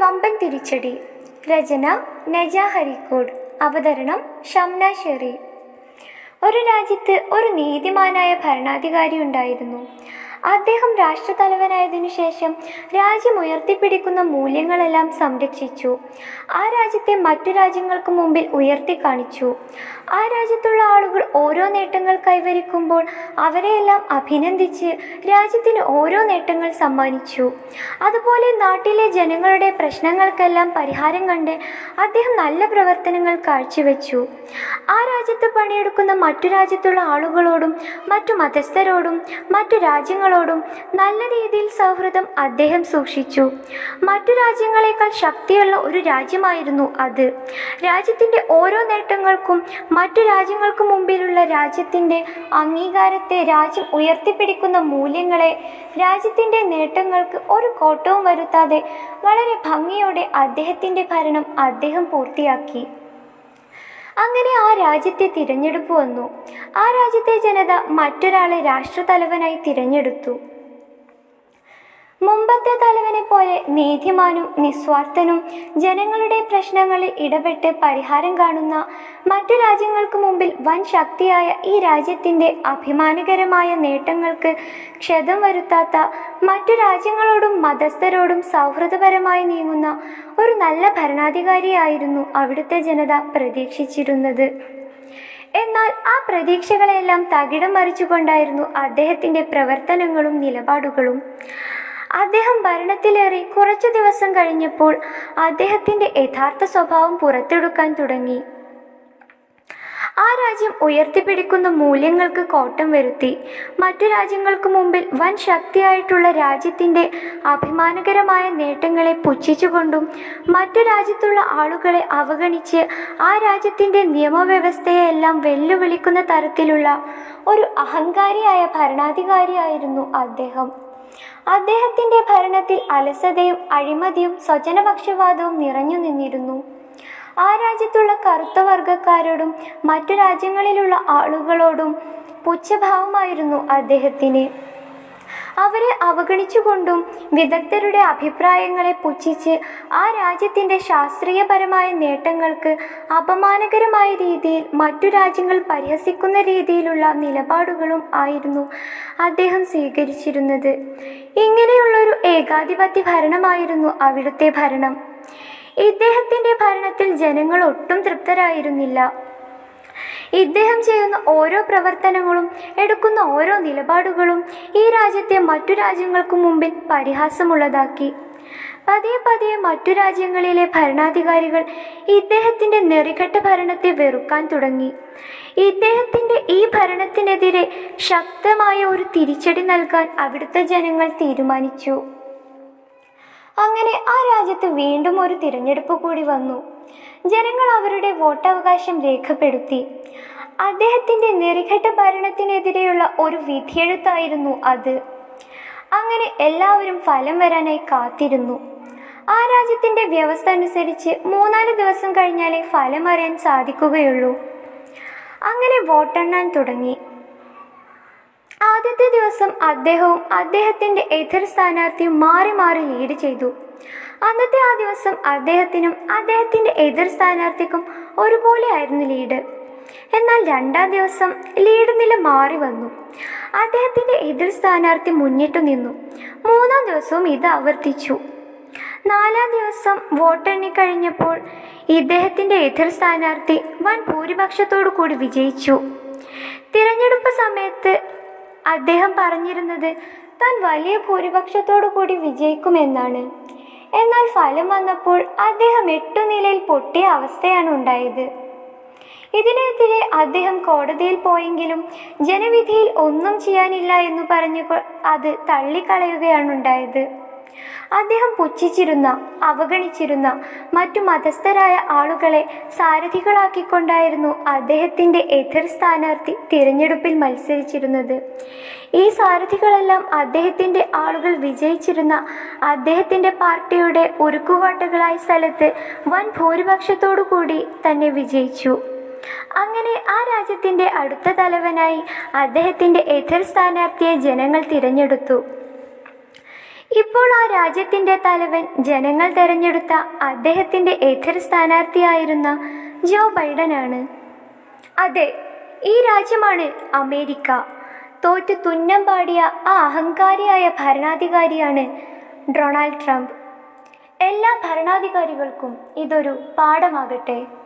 വമ്പൻ തിരിച്ചടി. രചന നജ ഹരിക്കോട്. അവതരണം ഷംന ഷെറി. ഒരു രാജ്യത്ത് ഒരു നീതിമാനായ ഭരണാധികാരി ഉണ്ടായിരുന്നു. അദ്ദേഹം രാഷ്ട്രതലവനായതിനു ശേഷം രാജ്യം ഉയർത്തിപ്പിടിക്കുന്ന മൂല്യങ്ങളെല്ലാം സംരക്ഷിച്ചു. ആ രാജ്യത്തെ മറ്റു രാജ്യങ്ങൾക്ക് മുമ്പിൽ ഉയർത്തി കാണിച്ചു ആ രാജ്യത്തുള്ള ആളുകൾ ഓരോ നേട്ടങ്ങൾ കൈവരിക്കുമ്പോൾ അവരെയെല്ലാം അഭിനന്ദിച്ച് രാജ്യത്തിന് ഓരോ നേട്ടങ്ങൾ സമ്മാനിച്ചു. അതുപോലെ നാട്ടിലെ ജനങ്ങളുടെ പ്രശ്നങ്ങൾക്കെല്ലാം പരിഹാരം കണ്ട് അദ്ദേഹം നല്ല പ്രവർത്തനങ്ങൾ കാഴ്ചവെച്ചു. ആ രാജ്യത്ത് പണിയെടുക്കുന്ന മറ്റു രാജ്യത്തുള്ള ആളുകളോടും മറ്റു മതസ്ഥരോടും മറ്റു രാജ്യങ്ങളോടും നല്ല രീതിയിൽ സൗഹൃദം അദ്ദേഹം സൂക്ഷിച്ചു. മറ്റു രാജ്യങ്ങളെക്കാൾ ശക്തിയുള്ള ഒരു രാജ്യമായിരുന്നു അത്. രാജ്യത്തിന്റെ ഓരോ നേട്ടങ്ങൾക്കും മറ്റു രാജ്യങ്ങൾക്ക് മുമ്പിലുള്ള രാജ്യത്തിന്റെ അംഗീകാരത്തെ രാജ്യം ഉയർത്തിപ്പിടിക്കുന്ന മൂല്യങ്ങളെ രാജ്യത്തിന്റെ നേട്ടങ്ങൾക്ക് ഒരു കോട്ടവും വരുത്താതെ വളരെ ഭംഗിയോടെ അദ്ദേഹത്തിന്റെ ഭരണം അദ്ദേഹം പൂർത്തിയാക്കി. അങ്ങനെ ആ രാജ്യത്തെ തിരഞ്ഞെടുപ്പ് വന്നു. ആ രാജ്യത്തെ ജനത മറ്റൊരാളെ രാഷ്ട്രതലവനായി തിരഞ്ഞെടുത്തു. മുമ്പത്തെ തലവനെ പോലെ നീതിമാനും നിസ്വാർത്ഥനും ജനങ്ങളുടെ പ്രശ്നങ്ങളിൽ ഇടപെട്ട് പരിഹാരം കാണുന്ന മറ്റു രാജ്യങ്ങൾക്ക് മുമ്പിൽ വൻ ശക്തിയായ ഈ രാജ്യത്തിന്റെ അഭിമാനകരമായ നേട്ടങ്ങൾക്ക് ക്ഷതം വരുത്താത്ത മറ്റു രാജ്യങ്ങളോടും മതസ്ഥരോടും സൗഹൃദപരമായി നീങ്ങുന്ന ഒരു നല്ല ഭരണാധികാരിയായിരുന്നു അവിടുത്തെ ജനത പ്രതീക്ഷിച്ചിരുന്നത്. എന്നാൽ ആ പ്രതീക്ഷകളെല്ലാം തകിടം മറിച്ചുകൊണ്ടായിരുന്നു അദ്ദേഹത്തിന്റെ പ്രവർത്തനങ്ങളും നിലപാടുകളും. അദ്ദേഹം ഭരണത്തിലേറി കുറച്ചു ദിവസം കഴിഞ്ഞപ്പോൾ അദ്ദേഹത്തിന്റെ യഥാർത്ഥ സ്വഭാവം പുറത്തെടുക്കാൻ തുടങ്ങി. ആ രാജ്യം ഉയർത്തിപ്പിടിക്കുന്ന മൂല്യങ്ങൾക്ക് കോട്ടം വരുത്തി മറ്റു രാജ്യങ്ങൾക്ക് മുമ്പിൽ വൻ ശക്തിയായിട്ടുള്ള രാജ്യത്തിന്റെ അഭിമാനകരമായ നേട്ടങ്ങളെ പുച്ഛിച്ചുകൊണ്ടും മറ്റു രാജ്യത്തുള്ള ആളുകളെ അവഗണിച്ച് ആ രാജ്യത്തിന്റെ നിയമവ്യവസ്ഥയെല്ലാം വെല്ലുവിളിക്കുന്ന തരത്തിലുള്ള ഒരു അഹങ്കാരിയായ ഭരണാധികാരിയായിരുന്നു അദ്ദേഹം. അദ്ദേഹത്തിന്റെ ഭരണത്തിൽ അലസതയും അഴിമതിയും സ്വജനപക്ഷപാതവും നിറഞ്ഞു നിന്നിരുന്നു. ആ രാജ്യത്തുള്ള കറുത്ത വർഗക്കാരോടും മറ്റു രാജ്യങ്ങളിലുള്ള ആളുകളോടും പുച്ഛഭാവമായിരുന്നു അദ്ദേഹത്തിന്. അവരെ അവഗണിച്ചുകൊണ്ടും വിദഗ്ധരുടെ അഭിപ്രായങ്ങളെ പുച്ഛിച്ച് ആ രാജ്യത്തിന്റെ ശാസ്ത്രീയപരമായ നേട്ടങ്ങൾക്ക് അപമാനകരമായ രീതിയിൽ മറ്റു രാജ്യങ്ങൾ പരിഹസിക്കുന്ന രീതിയിലുള്ള നിലപാടുകളും ആയിരുന്നു അദ്ദേഹം സ്വീകരിച്ചിരുന്നത്. ഇങ്ങനെയുള്ളൊരു ഏകാധിപത്യ ഭരണമായിരുന്നു അവിടുത്തെ ഭരണം. ഇദ്ദേഹത്തിന്റെ ഭരണത്തിൽ ജനങ്ങൾ ഒട്ടും തൃപ്തരായിരുന്നില്ല. ഇദ്ദേഹം ചെയ്യുന്ന ഓരോ പ്രവർത്തനങ്ങളും എടുക്കുന്ന ഓരോ നിലപാടുകളും ഈ രാജ്യത്തെ മറ്റു രാജ്യങ്ങൾക്ക് മുമ്പിൽ പരിഹാസമുള്ളതാക്കി. പതിയെ പതിയെ മറ്റു രാജ്യങ്ങളിലെ ഭരണാധികാരികൾ ഇദ്ദേഹത്തിന്റെ നെറികെട്ട ഭരണത്തെ വെറുക്കാൻ തുടങ്ങി. ഇദ്ദേഹത്തിന്റെ ഈ ഭരണത്തിനെതിരെ ശക്തമായ ഒരു തിരിച്ചടി നൽകാൻ അവിടുത്തെ ജനങ്ങൾ തീരുമാനിച്ചു. അങ്ങനെ ആ രാജ്യത്ത് വീണ്ടും ഒരു തിരഞ്ഞെടുപ്പ് കൂടി വന്നു. ജനങ്ങൾ അവരുടെ വോട്ടവകാശം രേഖപ്പെടുത്തി. അദ്ദേഹത്തിന്റെ നെറിഘട്ട ഭരണത്തിനെതിരെയുള്ള ഒരു വിധിയെഴുത്തായിരുന്നു അത്. അങ്ങനെ എല്ലാവരും ഫലം വരാനായി കാത്തിരുന്നു. ആ രാജ്യത്തിന്റെ വ്യവസ്ഥ അനുസരിച്ച് മൂന്നാൽ ദിവസം കഴിഞ്ഞാലേ ഫലം അറിയാൻ സാധിക്കുകയുള്ളൂ. അങ്ങനെ വോട്ടെണ്ണാൻ തുടങ്ങി. ആദ്യത്തെ ദിവസം അദ്ദേഹവും അദ്ദേഹത്തിന്റെ എതിർ സ്ഥാനാർത്ഥിയും മാറി മാറി ലീഡ് ചെയ്തു. അന്നത്തെ ആ ദിവസം അദ്ദേഹത്തിനും അദ്ദേഹത്തിന്റെ എതിർ സ്ഥാനാർത്ഥിക്കും ഒരുപോലെയായിരുന്നു ലീഡ്. എന്നാൽ രണ്ടാം ദിവസം ലീഡ് നില മാറി വന്നു. അദ്ദേഹത്തിന്റെ എതിർ സ്ഥാനാർത്ഥി മുന്നിട്ടു നിന്നു. മൂന്നാം ദിവസവും ഇത് ആവർത്തിച്ചു. നാലാം ദിവസം വോട്ടെണ്ണി കഴിഞ്ഞപ്പോൾ ഇദ്ദേഹത്തിന്റെ എതിർ സ്ഥാനാർത്ഥി വൻ ഭൂരിപക്ഷത്തോടു കൂടി വിജയിച്ചു. തിരഞ്ഞെടുപ്പ് സമയത്ത് അദ്ദേഹം പറഞ്ഞിരുന്നത് താൻ വലിയ ഭൂരിപക്ഷത്തോടു കൂടി വിജയിക്കുമെന്നാണ്. എന്നാൽ ഫലം വന്നപ്പോൾ അദ്ദേഹം എട്ടു നിലയിൽ പൊട്ടിയ അവസ്ഥയാണ് ഉണ്ടായത്. ഇതിനെതിരെ അദ്ദേഹം കോടതിയിൽ പോയെങ്കിലും ജനവിധിയിൽ ഒന്നും ചെയ്യാനില്ല എന്ന് പറഞ്ഞു അത് തള്ളിക്കളയുകയാണ് ഉണ്ടായത്. അദ്ദേഹം പുച്ഛിച്ചിരുന്ന അവഗണിച്ചിരുന്ന മറ്റു മതസ്ഥരായ ആളുകളെ സാരഥികളാക്കിക്കൊണ്ടായിരുന്നു അദ്ദേഹത്തിന്റെ എതിർ സ്ഥാനാർത്ഥി തിരഞ്ഞെടുപ്പിൽ മത്സരിച്ചിരുന്നത്. ഈ സാരഥികളെല്ലാം അദ്ദേഹത്തിന്റെ ആളുകൾ വിജയിച്ചിരുന്ന അദ്ദേഹത്തിന്റെ പാർട്ടിയുടെ ഉരുക്കുവാട്ടുകളായ സ്ഥലത്ത് വൻ ഭൂരിപക്ഷത്തോടു കൂടി തന്നെ വിജയിച്ചു. അങ്ങനെ ആ രാജ്യത്തിന്റെ അടുത്ത തലവനായി അദ്ദേഹത്തിന്റെ എതിർ സ്ഥാനാർത്ഥിയെ ജനങ്ങൾ തിരഞ്ഞെടുത്തു. ഇപ്പോൾ ആ രാജ്യത്തിന്റെ തലവൻ ജനങ്ങൾ തെരഞ്ഞെടുത്ത അദ്ദേഹത്തിന്റെ എതിർ സ്ഥാനാർത്ഥിയായിരുന്ന ജോ ബൈഡനാണ്. അതെ ഈ രാജ്യമാണ് അമേരിക്ക. തോറ്റു തുന്നം പാടിയ ആ അഹങ്കാരിയായ ഭരണാധികാരിയാണ് ഡൊണാൾഡ് ട്രംപ്. എല്ലാ ഭരണാധികാരികൾക്കും ഇതൊരു പാഠമാകട്ടെ.